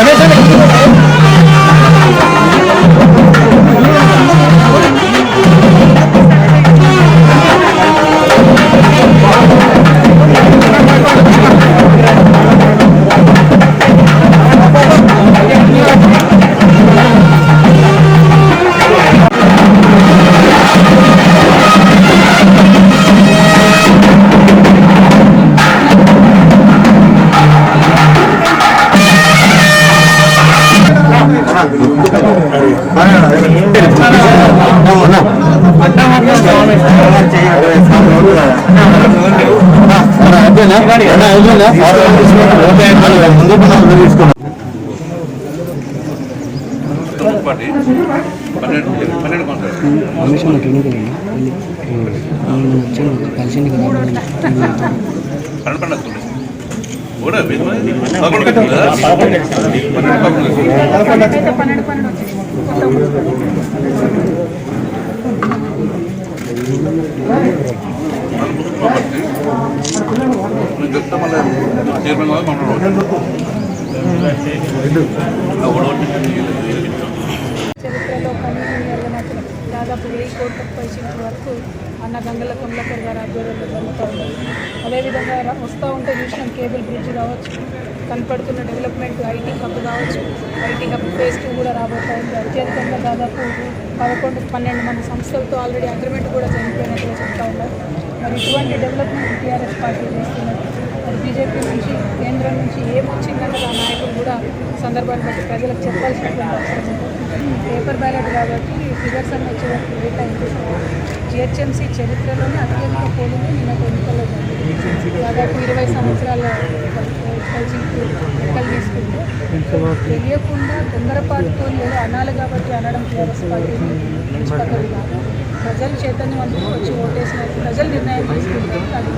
Ömer sana పన్నెండు clinic కలిసింది కదా కూడా పన్నెండు పన్నెండు చైర్మన్ కాదు చరిత్రలో కనీసం దాదాపు వెయ్యి కోట్లకు పైసల వరకు అన్న గంగల కమలాకర్ గారు ఆధ్వర్యంలో జరుగుతూ ఉంటుంది అదేవిధంగా వస్తూ ఉంటే చూసినాం కేబుల్ బ్రిడ్జ్ కావచ్చు. కనపడుతున్న డెవలప్మెంట్ ఐటీ హబ్ కావచ్చు ఐటీ హబ్ ఫేజ్ టూ కూడా రాబోతా ఉంది. అత్యధికంగా దాదాపు పదకొండు పన్నెండు మంది సంస్థలతో ఆల్రెడీ అగ్రిమెంట్ కూడా చనిపోయినట్టుగా చెప్తా ఉన్నారు. మరి ఇటువంటి డెవలప్మెంట్ టీఆర్ఎస్ పార్టీ చేస్తున్నారు మరి బీజేపీ నుంచి కేంద్రం నుంచి ఏమొచ్చిందన్నది ఆ నాయకులు కూడా సందర్భాన్ని బట్టి ప్రజలకు చెప్పాల్సినటువంటి అవసరం ఉంది. పేపర్ బ్యాలెట్ కాబట్టి ఫిగర్స్ అన్ని వచ్చేవరకు లేట్ అయింది. జిహెచ్ఎంసీ చరిత్రలోనే అత్యధిక పోలింగ్ నిన్న ఎన్నికల్లో జరిగింది. దాదాపు ఇరవై సంవత్సరాల తెలియకుండా తొందరపాటుతో ఏదో అనాలి కాబట్టి అనడం టీఆర్ఎస్ పార్టీని పక్కకు కాదు ప్రజలు చైతన్యవంతులు వచ్చి ఓటేసినారు ప్రజలు నిర్ణయం తీసుకుంటారు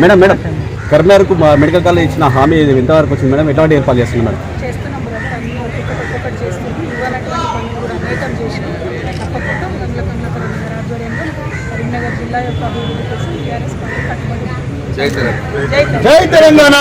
మేడం మేడం కరీంనగర్కు మా మెడికల్ కాలేజ్ ఇచ్చిన హామీ ఎంతవరకు వచ్చింది. మేడం ఎట్లాంటి ఏర్పాటు చేస్తుంది మేడం? చేస్తున్నాం బ్రదర్ అన్ని ఒక్కొక్కటి ఒక్కొక్కటి చేస్తున్నాం ఇవ్వనటువంటి పనులు కూడా అనేకం చేసినాం తప్పకుండా గంగుల కమలాకర్ గారి ఆధ్వర్యంలో కరీంనగర్ జిల్లా యొక్క అభివృద్ధి కోసం టీఆర్ఎస్ పార్టీ కట్టుబడి. జై తెలంగాణ.